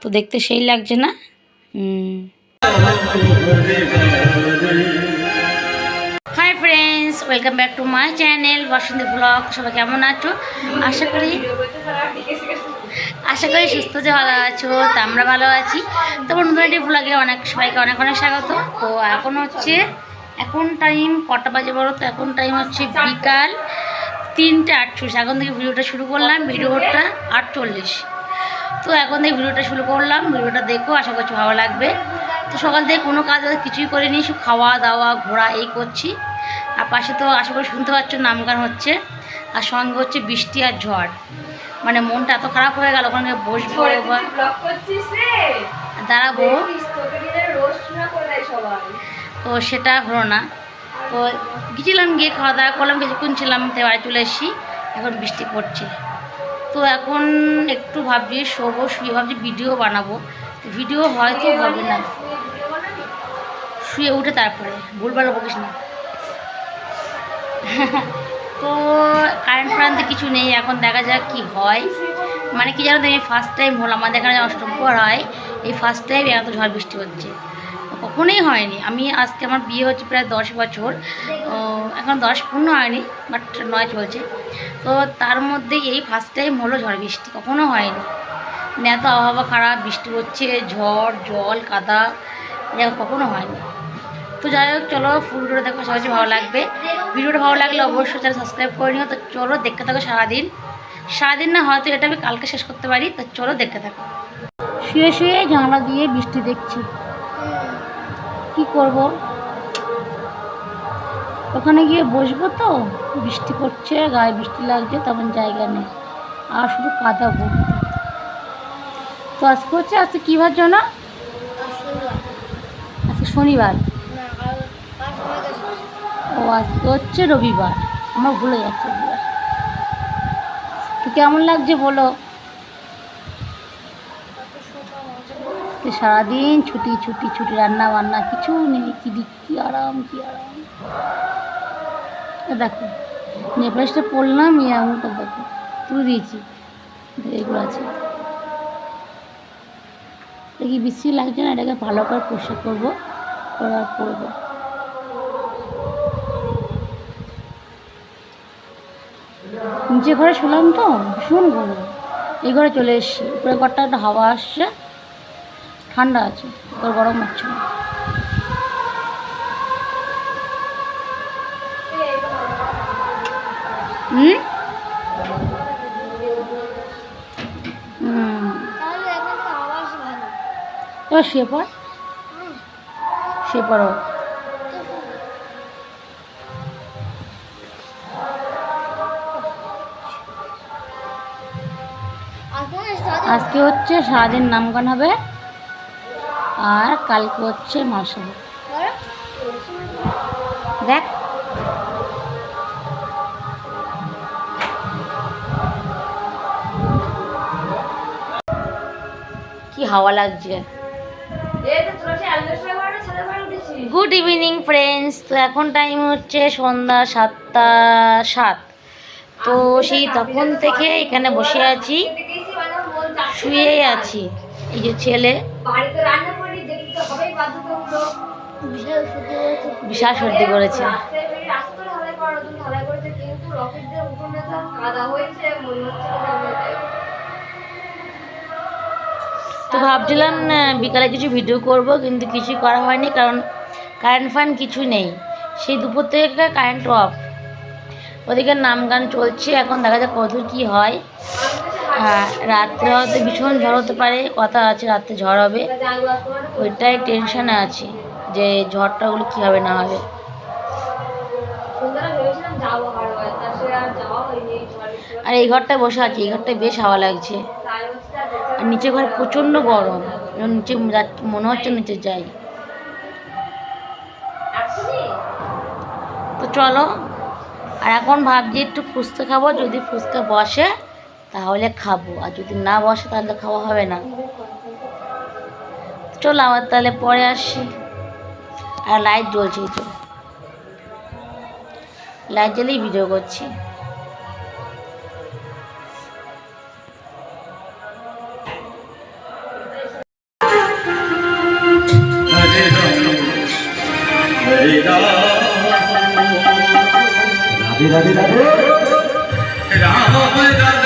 তো দেখতে সেই লাগছে না? Hi friends welcome back to my channel Basanti vlog সবাই কেমন আছো? আশা করি আশা করি সুস্থ যে ভালো আছো, তা আমরা ভালো আছি। তো নতুন একটি ব্লগে অনেক সবাইকে অনেক অনেক স্বাগত। তো এখন হচ্ছে এখন টাইম কটা বাজে বলো তো? এখন টাইম হচ্ছে বিকাল। তিনটে আটচল্লিশ। এখন থেকে ভিডিওটা শুরু করলাম ভিডিওটা আটচল্লিশ। তো এখন থেকে ভিডিওটা শুরু করলাম ভিডিওটা দেখো আশা করছি ভালো লাগবে। তো সকাল থেকে কোনো কাজ কিছুই করিনি শুধু খাওয়া দাওয়া ঘোরা এই করছি। আর পাশে তো আশা করি শুনতে পাচ্ছ নাম গান হচ্ছে। আর সঙ্গে হচ্ছে বৃষ্টি আর ঝড়। মানে মনটা এত খারাপ হয়ে গেল ওখানে বসবো বা দাঁড়াবো। তো সেটা হলো না। তো গেছিলাম গিয়ে খাওয়া দাওয়া করলাম কিছুক্ষণ ছিলাম বাড়ি চলে এসেছি। এখন বৃষ্টি পড়ছে। তো এখন একটু ভাবছি, শোবো, শুয়ে ভাবছি ভিডিও বানাবো। ভিডিও হয়তো হবে না। শুয়ে উঠে তারপরে ভুলভাল বকিস না। তো কারেন্ট ফারেন্ট কিছু নেই, এখন দেখা যাক কি হয়। মানে কি জানো তো, আমি ফার্স্ট টাইম হলো আমাদের এখানে অষ্টমপুর হয়, এই ফার্স্ট টাইম এত ঝড় বৃষ্টি হচ্ছে। কখনোই হয়নি। আমি আজকে আমার বিয়ে হচ্ছে প্রায় দশ বছর। এখন দশ পূর্ণ হয়নি বাট নয় চলছে। তো তার মধ্যে এই ফার্স্ট টাইম হলো ঝড় বৃষ্টি, কখনো হয়নি। মানে এত আবহাওয়া খারাপ, বৃষ্টি হচ্ছে, ঝড়, জল, কাদা এরকম কখনো হয়নি। তো যাই হোক, চলো ফুল ভিডিওটা দেখো, সবাই ভালো লাগবে। ভিডিওটা ভালো লাগলে অবশ্যই চ্যানেল সাবস্ক্রাইব করে নিও। তো চলো দেখতে থাকো সারাদিন। সারাদিন না, হয়তো এটা আমি কালকে শেষ করতে পারি। তো চলো দেখতে থাকো। শুয়ে শুয়ে জানলা দিয়ে বৃষ্টি দেখছি। কি করব? ওখানে গিয়ে বসবো তো, বৃষ্টি পড়ছে, গায়ে বৃষ্টি লাগছে, তেমন জায়গা নেই। আর শুধু কাদা ভর্তি। তো আজকে হচ্ছে, আজকে কী বার জন্য আজকে শনিবার। ও, আজকে হচ্ছে রবিবার। আমার ভুলে যাচ্ছে তো কেমন লাগছে বলো? সারাদিন ছুটি ছুটি ছুটি, রান্না বান্না, কিছু নেই, কি দিক কি আরাম কি আরাম। দেখো নেকলেসটা পরলাম এই আঙুলটা দেখো, তুলে দিয়েছি এগুলো আছে। দেখি বেশি লাগছে না, এটাকে ভালো করে পরিষ্কার করব করার করব। নিচে ঘরে শুনলাম তো ভীষণ গরম এই ঘরে চলে এসেছি, উপরে ঘরটা একটা হাওয়া আসছে ঠান্ডা আছে তোর গরম হচ্ছে না। হুম? শুয়ে পড়। শুয়ে পড়ো। আজকে হচ্ছে সারাদিন নামগান হবে। আর কালকে হচ্ছে মাস দেখ। কি হাওয়া লাগছে। গুড ইভিনিং ফ্রেন্ডস তো এখন টাইম হচ্ছে সন্ধ্যা সাতটা সাত। তো সেই তখন থেকে এখানে বসে আছি। শুয়ে আছি। এই যে ছেলে। বিশাল সর্দি করেছে। তো মনে ভাবছিলাম বিকালে কিছু ভিডিও করব কিন্তু কিছু করা হয়নি কারণ কারেন্ট ফান কিছু নেই। সেই দুপুর থেকে কারেন্ট অফ ওদিকে নাম গান চলছে এখন দেখা যাক কত কী হ্যাঁ। রাত্রে হয়তো ভীষণ ঝড় হতে পারে কথা আছে রাত্রে ঝড় হবে। ওইটাই টেনশনে আছি যে ঝড়টাগুলো কী হবে না হবে। আর এই ঘরটায় বসে আছি এই ঘরটায় বেশ হাওয়া লাগছে। আর নিচে ঘরে প্রচণ্ড গরম নিচে মনে হচ্ছে নিচে যাই। তো চলো আর এখন ভাবছি একটু ফুচকা খাব যদি ফুচকা বসে তাহলে খাব। আর যদি না বসে তাহলে খাওয়া হবে না। চল আবার তাহলে পরে আসি। আর লাইট জ্বলছে তো লাইট জ্বলেই ভিডিও করছি। রাধে রাধে। রাধে রাম রাধে।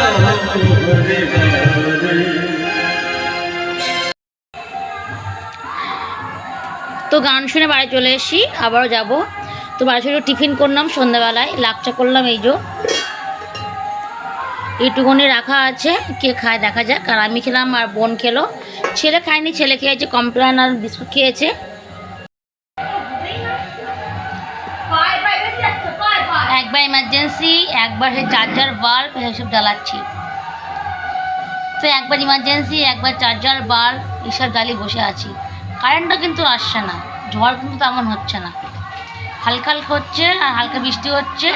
তো গান শুনে বাড়ি চলে এসেছি, আবারও যাব। তো বাড়ি শুনে টিফিন করলাম সন্ধ্যাবেলায়, লাকচা করলাম এই যে। এইটুকুনি রাখা আছে, কে খায় দেখা যাক। আর আমি খেলাম আর বোন খেলো। ছেলে খায়নি, ছেলে খেয়েছে, কমপ্লেন আর বিস্কুট খেয়েছে। একবার ইমার্জেন্সি একবার চার্জার বাল্ব এসব জ্বালাচ্ছি। তো একবার ইমার্জেন্সি একবার চার্জার বার এসব জ্বালিয়ে বসে আছি। কারেন্টটা কিন্তু আসছে না, ঝড় কিন্তু তেমন হচ্ছে না। হালকা হালকা হচ্ছে, আর হালকা বৃষ্টি হচ্ছে,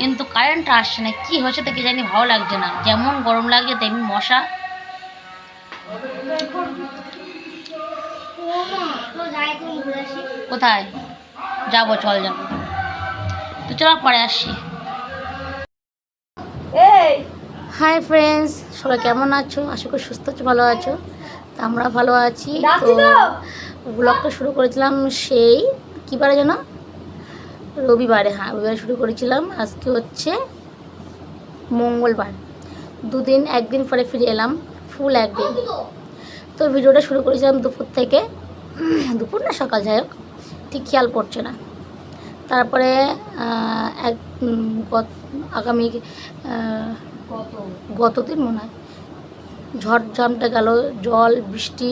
কিন্তু কারেন্টটা আসছে না। কী হচ্ছে তো কি জানি ভালো লাগছে না। যেমন গরম লাগছে, তেমনি মশা। কোথায়? যাব, চল যাব। তো চলো, পরে আসছি। এই! হাই ফ্রেন্ডস সবাই কেমন আছো? আশা করি সুস্থ আছো ভালো আছো। তো আমরা ভালো আছি। তো। ব্লগটা শুরু করেছিলাম সেই কী বারে যেন রবিবারে হ্যাঁ রবিবারে শুরু করেছিলাম। আজকে হচ্ছে মঙ্গলবার। দুদিন একদিন পরে ফিরে এলাম ফুল একদিন। তো ভিডিওটা শুরু করেছিলাম দুপুর থেকে। দুপুর না সকাল যাই হোক। ঠিক খেয়াল পড়ছে না। তারপরে এক আগামী গত দিন মনে হয়। ঝড় ঝামটা গেল জল বৃষ্টি।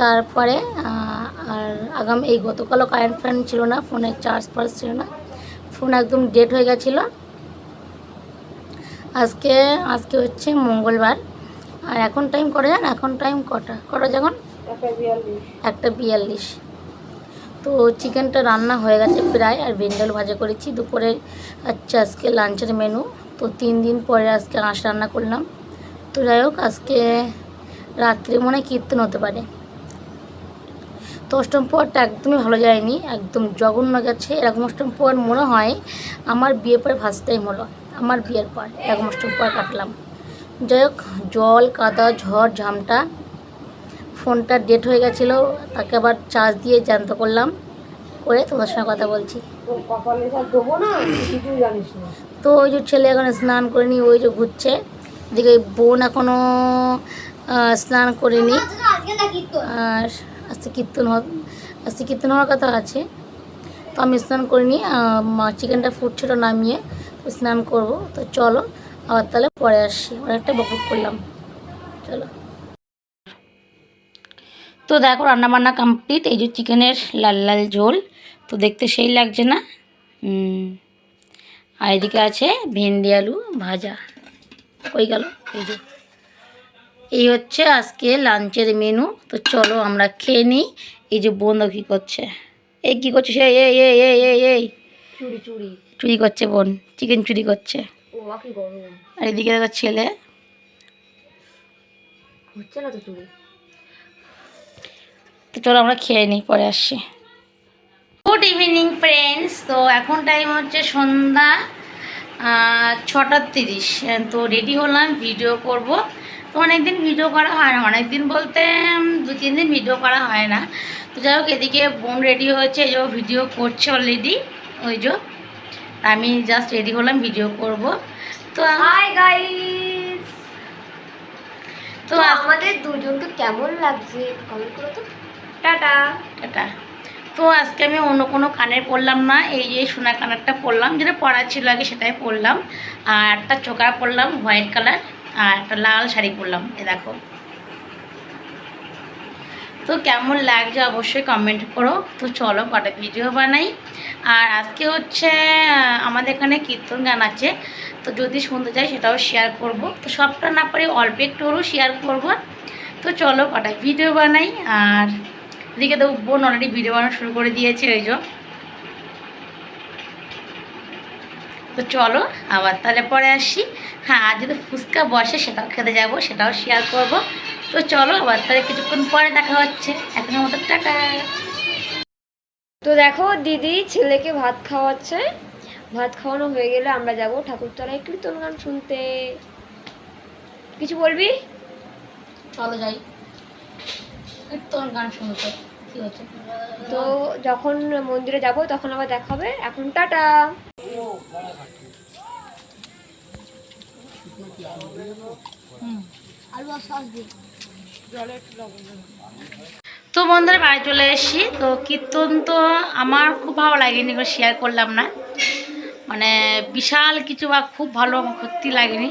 তারপরে আর আগাম এই গতকালও কারেন্ট ফ্যান ছিল না ফোনে চার্জ ফার্জ ছিল না। ফোন একদম ডেট হয়ে গেছিল। আজকে আজকে হচ্ছে মঙ্গলবার। আর এখন টাইম কটা জান? এখন টাইম কটা? কটা যখন একটা বিয়াল্লিশ। তো চিকেনটা রান্না হয়ে গেছে প্রায়, আর ভেন্ডাল ভাজা করেছি। দুপুরে আচ্ছা আজকে লাঞ্চের মেনু তো তিন দিন পরে আজকে আঁশ রান্না করলাম। তো যাই হোক, আজকে রাত্রে মনে কীর্তন হতে পারে। তো অষ্টম পরটা একদমই ভালো যায়নি, একদম জঘন্য গেছে। এরকম অষ্টম পর মনে হয় আমার বিয়ে পরে ফার্স্ট টাইম হলো, আমার বিয়ের পর। এরকম অষ্টম পর কাটলাম। যাই হোক, জল, কাদা, ঝড়, ঝামটা ফোনটা ডেট হয়ে গেছিল তাকে আবার চার্জ দিয়ে জ্যান্ত করলাম করে তোমার সঙ্গে কথা বলছি। তো ওই যে ছেলে এখন স্নান করেনি ওই যে ঘুরছে। এদিকে বোন এখনও স্নান করেনি। আর আজকে কীর্তন আজকে কীর্তন হওয়ার কথা আছে। তো আমি স্নান করিনি চিকেনটা ফুটছিল নামিয়ে তো স্নান করব। তো চলো আবার তাহলে পরে আসছি। অনেকটা বকুট করলাম। চলো। তো দেখো রান্নাবান্না কমপ্লিট এই যে চিকেনের লাল লাল ঝোল তো দেখতে সেই লাগছে না। আর এদিকে আছে ভেন্ডি আলু ভাজা। কই গেল এই যে। এই হচ্ছে আজকে লাঞ্চের মেনু তো চলো আমরা খেয়ে নিই। এই যে বোন কী করছে। এই কী করছে সে? এই এই এই এই এই। চুরি চুরি। চুরি করছে বোন চিকেন চুরি করছে। আর এদিকে দেখো ছেলে। হচ্ছে না তো চুরি? তো চলো আমরা খেয়ে নিই পরে আসছি। গুড ইভিনিং ফ্রেন্ডস তো এখন টাইম হচ্ছে সন্ধ্যা ছটা তিরিশ। তো রেডি হলাম ভিডিও করব। তো অনেকদিন ভিডিও করা হয় না। অনেকদিন বলতে দু তিন দিন ভিডিও করা হয় না। তো যাই হোক এদিকে বোন রেডি হয়েছে এই যে ভিডিও করছে অলরেডি ওই যে আমি জাস্ট রেডি হলাম ভিডিও করব। তো হাই গাইস তো আমাদের দুজনকে কেমন লাগছে? কমেন্ট করো তো। টাটা। এটা তো আজকে আমি অন্য কোনো কানের পরলাম না, এই যে সোনা কানেরটা পরলাম, যেটা পরা ছিল আগে সেটাই পরলাম। আর একটা চোকার পরলাম, হোয়াইট কালার, আর একটা লাল শাড়ি পরলাম, এ দেখো। তো কেমন লাগছে অবশ্যই কমেন্ট করো। তো চলো কটা ভিডিও বানাই। আর আজকে হচ্ছে আমাদের এখানে কীর্তন গান আছে। তো যদি শুনতে চাই সেটাও শেয়ার করব। তো সবটা না পারি, অল্প একটু শেয়ার করব। তো চলো কটা ভিডিও বানাই, আর এদিকে তো বোন অলরেডি ভিডিও বানানো শুরু করে দিয়েছে ওই যে। তো চলো আবার তাহলে পরে আসি। হ্যাঁ আর যদি ফুচকা বসে সেটাও খেতে যাব সেটাও শেয়ার করব। তো চলো আবার তাহলে কিছুক্ষণ পরে দেখা হচ্ছে। এখনের মতো টাটা। তো দেখো দিদি ছেলেকে ভাত খাওয়াচ্ছে। ভাত খাওয়ানো হয়ে গেলে আমরা যাব ঠাকুরতলায় কীর্তন গান শুনতে। কিছু বলবি? চলো যাই। কীর্তন গান শুনতে কি হচ্ছে? তো যখন মন্দিরে যাব তখন আবার দেখা হবে। এখন টাটা। তো বন্ধুরা বাড়ি চলে এসেছি। তো কীর্তন তো আমার খুব ভালো লাগেনি শেয়ার করলাম না। মানে বিশাল কিছু বা খুব ভালো আমার সত্যি লাগেনি।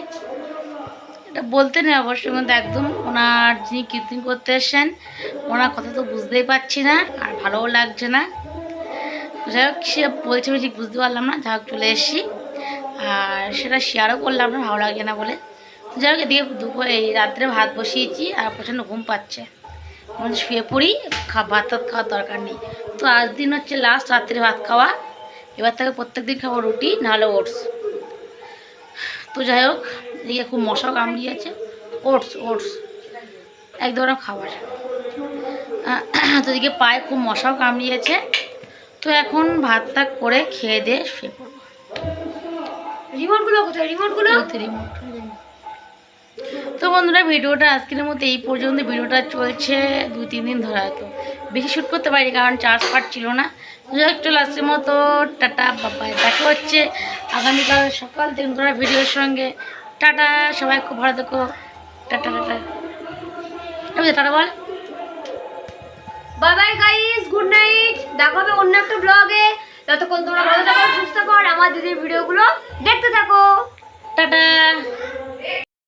এটা বলতে নেই অবশ্যই কিন্তু একদম ওনার যিনি কীর্তন করতে এসছেন, ওনার কথা তো বুঝতেই পারছি না, আর ভালোও লাগছে না। যাই হোক, সে বলছে ঠিক বুঝতে পারলাম না, যাই চলে এসেছি। আর সেটা শেয়ারও করলাম না, ভালো লাগছে না বলে। যাই হোক, এদিকে দুপুর, এই রাত্রে ভাত বসিয়েছি, আর প্রচণ্ড ঘুম পাচ্ছে। মানে শুয়ে পড়ি ভাত টাত খাওয়ার দরকার নেই। তো আজ দিন হচ্ছে লাস্ট রাত্রে ভাত খাওয়া। এবার থেকে প্রত্যেক দিন খাব রুটি, নাহলে ওটস। তো যাই হোক এদিকে খুব মশাও কামড়িয়েছে। Oats oats. এক ধরনের খাবার। তো এদিকে পায়ে খুব মশাও কামড়িয়েছে। তো এখন ভাত ভাতটা করে খেয়ে দিয়ে শুয়ে পড়ব। রিমোটগুলো কোথায়? রিমোটগুলো? এই তো বন্ধুরা ভিডিওটা আজকের মতো এই পর্যন্ত। ভিডিওটা চলছে দুই তিন দিন ধরে হয়তো। বেশি শ্যুট করতে পারিনি কারণ চার্জ ফাট ছিল না। চলে আজকের মতো টাটা বাবাই দেখা হচ্ছে আগামীকাল সকাল থেকে ধরা ভিডিওর সঙ্গে। টাটা সবাই খুব ভালো থেকো। টাটা টাটা। টাটা বল। Babai bye guys good night দেখো হবে অন্য একটা ব্লগে যতক্ষণ তোমরা ভালো থাকো সুস্থ কর আমার দিদির ভিডিওগুলো দেখতে থাকো। টাটা।